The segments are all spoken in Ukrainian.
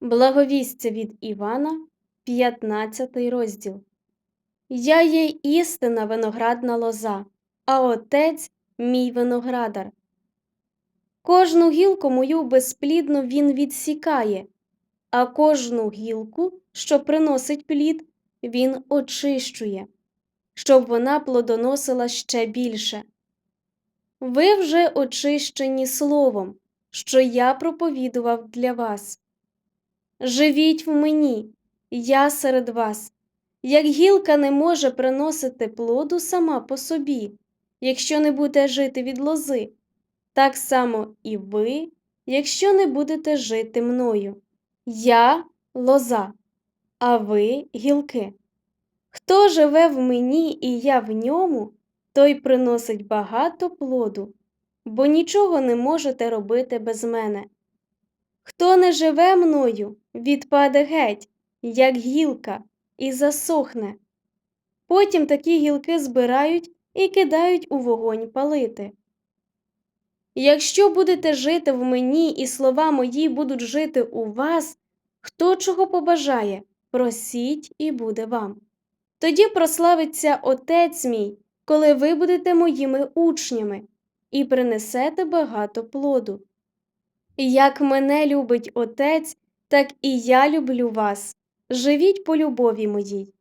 Благовістя від Івана, 15 розділ. Я є істина виноградна лоза, а отець мій виноградар. Кожну гілку мою безплідну він відсікає, а кожну гілку, що приносить плід, він очищує, щоб вона плодоносила ще більше. Ви вже очищені словом, що я проповідував для вас. Живіть в мені, я серед вас. Як гілка не може приносити плоду сама по собі, якщо не буде жити від лози, так само і ви, якщо не будете жити мною. Я лоза, а ви гілки. Хто живе в мені і я в ньому, той приносить багато плоду, бо нічого не можете робити без мене. Хто не живе мною, відпаде геть, як гілка, і засохне. Потім такі гілки збирають і кидають у вогонь палити. Якщо будете жити в мені, і слова мої будуть жити у вас, хто чого побажає, просіть і буде вам. Тоді прославиться Отець мій, коли ви будете моїми учнями, і принесете багато плоду. Як мене любить Отець, так і я люблю вас. Живіть по любові моїй.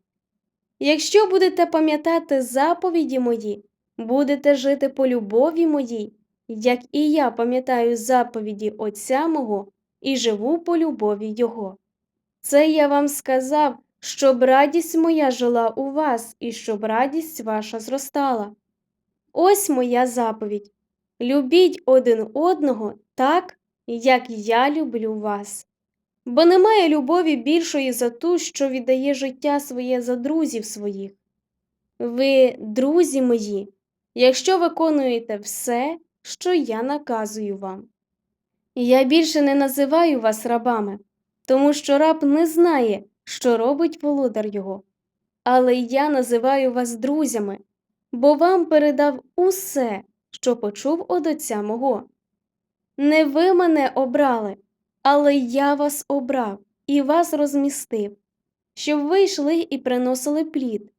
Якщо будете пам'ятати заповіді мої, будете жити по любові моїй, як і я пам'ятаю заповіді Отця мого і живу по любові Його. Це я вам сказав, щоб радість моя жила у вас і щоб радість ваша зростала. Ось моя заповідь любіть один одного так, як я люблю вас. Бо немає любові більшої за ту, що віддає життя своє за друзів своїх. Ви, друзі мої, якщо виконуєте все, що я наказую вам. Я більше не називаю вас рабами, тому що раб не знає, що робить володар його. Але я називаю вас друзями, бо вам передав усе, що почув од отця мого. Не ви мене обрали, але я вас обрав і вас розмістив, щоб ви йшли і приносили плід,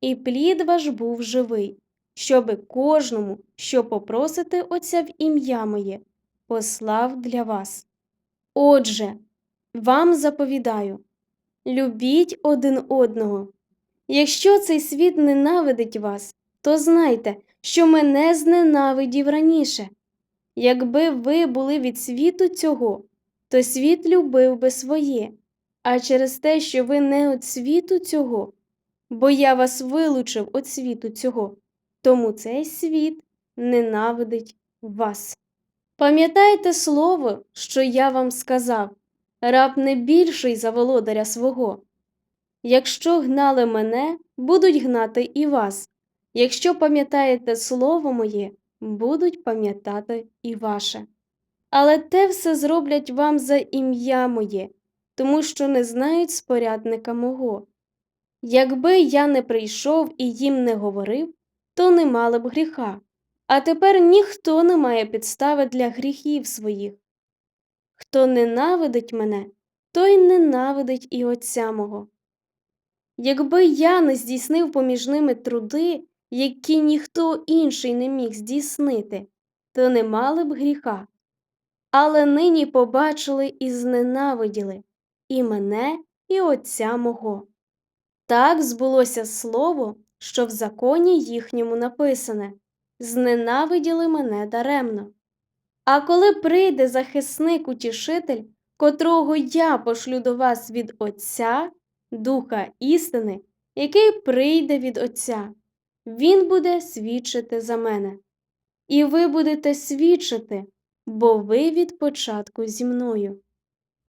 і плід ваш був живий, щоби кожному, що попросите Отця в ім'я моє, послав для вас. Отже, вам заповідаю любіть один одного. Якщо цей світ ненавидить вас, то знайте, що мене зненавидів раніше. Якби ви були від світу цього, то світ любив би своє, а через те, що ви не від світу цього, бо я вас вилучив від світу цього, тому цей світ ненавидить вас. Пам'ятайте слово, що я вам сказав, раб не більший за володаря свого. Якщо гнали мене, будуть гнати і вас. Якщо пам'ятаєте слово моє, будуть пам'ятати і ваше. Але те все зроблять вам за ім'я моє, тому що не знають спорядника мого. Якби я не прийшов і їм не говорив, то не мали б гріха, а тепер ніхто не має підстави для гріхів своїх. Хто ненавидить мене, той ненавидить і Отця мого. Якби я не здійснив поміж ними труди, які ніхто інший не міг здійснити, то не мали б гріха. Але нині побачили і зненавиділи і мене, і Отця мого. Так збулося слово, що в законі їхньому написане зненавиділи мене даремно. А коли прийде захисник утішитель, котрого я пошлю до вас від Отця, Духа істини, який прийде від Отця, Він буде свідчити за мене. І ви будете свідчити, бо ви від початку зі мною.